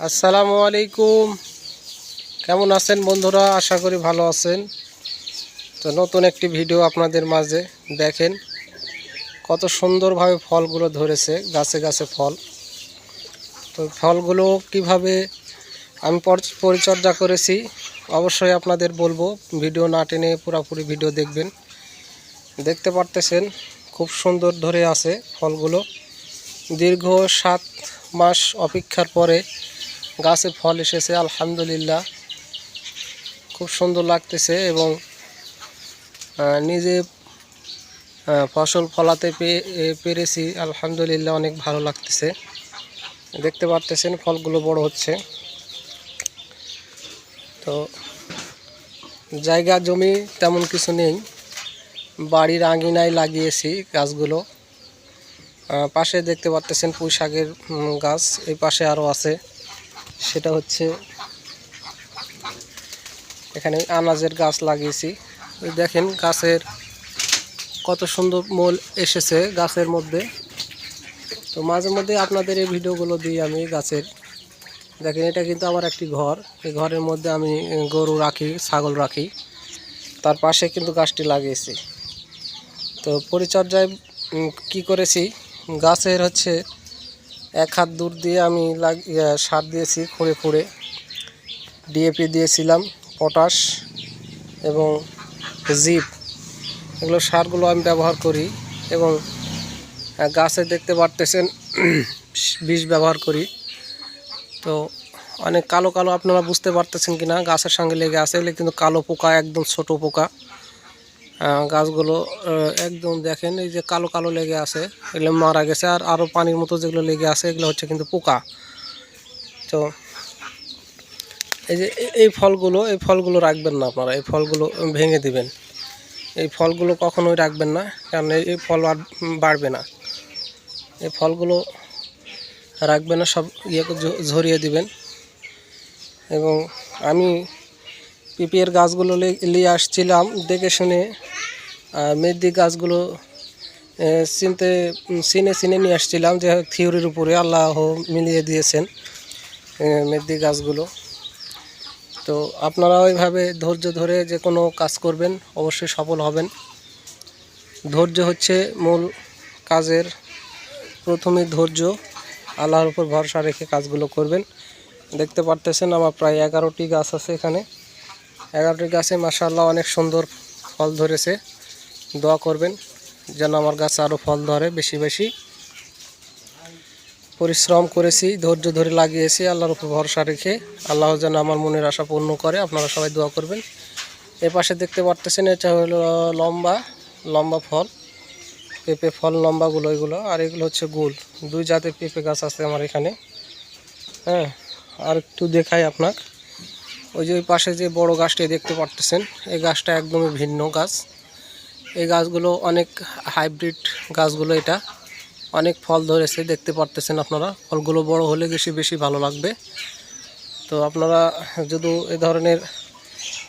আসসালামু আলাইকুম। কেমন আছেন বন্ধুরা? আশা করি ভালো আছেন। তো নতুন একটি ভিডিও আপনাদের মাঝে দেখেন। কত সুন্দরভাবে ফলগুলো ধরেছে, গাছে গাছে ফল। তো ফলগুলো কীভাবে আমি পরিচর্যা করেছি, অবশ্যই আপনাদের বলব। ভিডিও না টেনে পুরোপুরি ভিডিও দেখবেন। দেখতে পারতেছেন, খুব সুন্দর ধরে আছে ফলগুলো। দীর্ঘ সাত মাস অপেক্ষার পরে গাছে ফল এসেছে, আলহামদুলিল্লাহ। খুব সুন্দর লাগতেছে এবং নিজে ফসল ফলাতে পেরেছি, আলহামদুলিল্লাহ অনেক ভালো লাগতেছে। দেখতে পারতেছেন ফলগুলো বড় হচ্ছে। তো, জায়গা, জমি তেমন কিছু নেই। বাড়ির আঙিনায় লাগিয়েছি গাছগুলো। পাশে দেখতে পারতেছেন পুঁই শাকের গাছ, এই পাশে আরও আছে। সেটা হচ্ছে এখানে আনাজের গাছ লাগিয়েছি। দেখেন গাছের কত সুন্দর মোল এসেছে গাছের মধ্যে। তো মাঝে মধ্যে আপনাদের এই ভিডিওগুলো দিই আমি গাছের দেখেন এটা কিন্তু আমার একটি ঘর। এই ঘরের মধ্যে আমি গরু রাখি, ছাগল রাখি। তার পাশে কিন্তু গাছটি লাগিয়েছি। তো পরিচর্যায় কি করেছি? গাছের হচ্ছে এক হাত দূর দিয়ে আমি সার দিয়েছি, খুঁড়ে খুঁড়ে। ডিএপি দিয়েছিলাম, পটাশ এবং জিপ। এগুলো সারগুলো আমি ব্যবহার করি এবং গাছে দেখতে পারতেছেন, বিষ ব্যবহার করি। তো অনেক কালো কালো আপনারা বুঝতে পারতেছেন কিনা, গাছের সঙ্গে লেগে আছে, এগুলো কিন্তু কালো পোকা, একদম ছোট পোকা। গাছগুলো একদম দেখেন এই যে কালো কালো লেগে আছে, এগুলো মারা গেছে। আর আরও পানির মতো যেগুলো লেগে আছে, এগুলো হচ্ছে কিন্তু পোকা। তো এই যে এই ফলগুলো এই ফলগুলো রাখবেন না আপনারা, এই ফলগুলো ভেঙে দিবেন। এই ফলগুলো কখনোই রাখবেন না, কারণ এই ফল আর বাড়বে না। এই ফলগুলো রাখবেন না, সব ইয়ে ঝরিয়ে দিবেন। এবং আমি পিপিএর গাছগুলো নিয়ে আসছিলাম দেখে শুনে মেহেদি গাছগুলো চিনতে চিনে চিনে নিয়ে আসছিলাম যে থিওরির উপরে আল্লাহ মিলিয়ে দিয়েছেন মেহেদি গাছগুলো। তো আপনারা ওইভাবে ধৈর্য ধরে যে কোনো কাজ করবেন, অবশ্যই সফল হবেন। ধৈর্য হচ্ছে মূল কাজের প্রথমে ধৈর্য, আল্লাহর উপর ভরসা রেখে কাজগুলো করবেন। দেখতে পারতেছেন আমার প্রায় এগারোটি গাছ আছে এখানে। এগারোটি গাছে মাসাল্লাহ অনেক সুন্দর ফল ধরেছে। দোয়া করবেন যেন আমার গাছে আরও ফল ধরে বেশি বেশি। পরিশ্রম করেছি, ধৈর্য ধরে লাগিয়েছি, আল্লাহর উপর ভরসা রেখে। আল্লাহ যেন আমার মনের আশা পূর্ণ করে, আপনারা সবাই দোয়া করবেন। এ পাশে দেখতে পারতেছেন, এটা হলো লম্বা লম্বা ফল। পেঁপে ফল, লম্বাগুলো, এগুলো। আর এগুলো হচ্ছে গোল। দুই জাতের পেঁপে গাছ আছে আমার এখানে। হ্যাঁ আর একটু দেখাই আপনার ওই যে ওই পাশে যে বড় গাছটি দেখতে পারতেছেন, এই গাছটা একদমই ভিন্ন গাছ। এই গাছগুলো অনেক হাইব্রিড গাছগুলো এটা। অনেক ফল ধরেছে, দেখতে পারতেছেন আপনারা। ফলগুলো বড় হলে বেশি বেশি ভালো লাগবে। তো আপনারা যদি এ ধরনের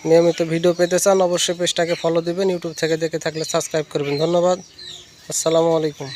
নিয়মিত ভিডিও পেতে চান, অবশ্যই পেজটাকে ফলো দিবেন, ইউটিউব থেকে দেখে থাকলে সাবস্ক্রাইব করবেন। ধন্যবাদ। আসসালামু আলাইকুম।